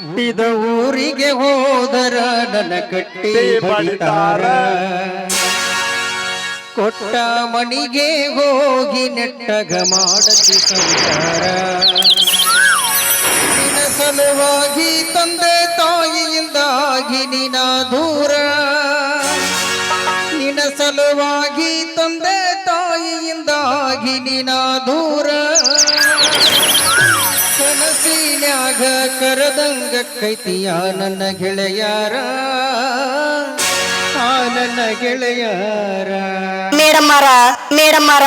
ಹುಟ್ಟಿದ ಊರಿಗೆ ಹೋದರ ನನ್ನ ಕಟ್ಟಿ ಬಡಿತಾರ ಕೊಟ್ಟ ಮಣಿಗೆ ಹೋಗಿ ನೆಟ್ಟಗ ಮಾಡತಿ ಸಂಸಾರ. ನಿನ್ನ ಸಲುವಾಗಿ ತಂದೆ ತಾಯಿಯಿಂದಾಗಿ ನಿನ ದೂರ. ನಿನ ಸಲುವಾಗಿ ತಂದೆ ತಾಯಿಯಿಂದಾಗಿ ನಿನ ದೂರ. ಕನಸಿನ್ಯಾಗ ಕರದಂಗ ಕೈತಿಯ ನನ್ನ ಗೆಳೆಯಾರ ಆ ನನ್ನ ಗೆಳೆಯಾರ. ಮೇಡಮ್ ಮಾರ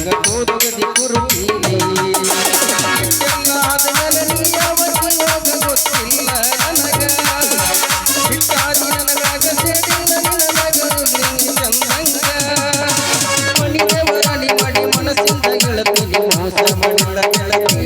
ಕೂದಗದಿ ಕುರುಪಿ ಆದ್ಮೇಲೆ ನೀ ಯಾವತ್ತು ಹೋಗ ಗೊತ್ತಿಲ್ಲ ನನಗ. ಬಿಟ್ಟಾದಿ ನನಗಾಗ ಸೇರಿಲ್ಲ ಚಂದಂಗ. ಮಣಿದೇವರಾಣಿ ಮಾಡಿ ಮನಸ್ಸಿಂದ ಗೆಳತಿ ಮೋಸ ಮಾಡಿದ ಗೆಳತಿ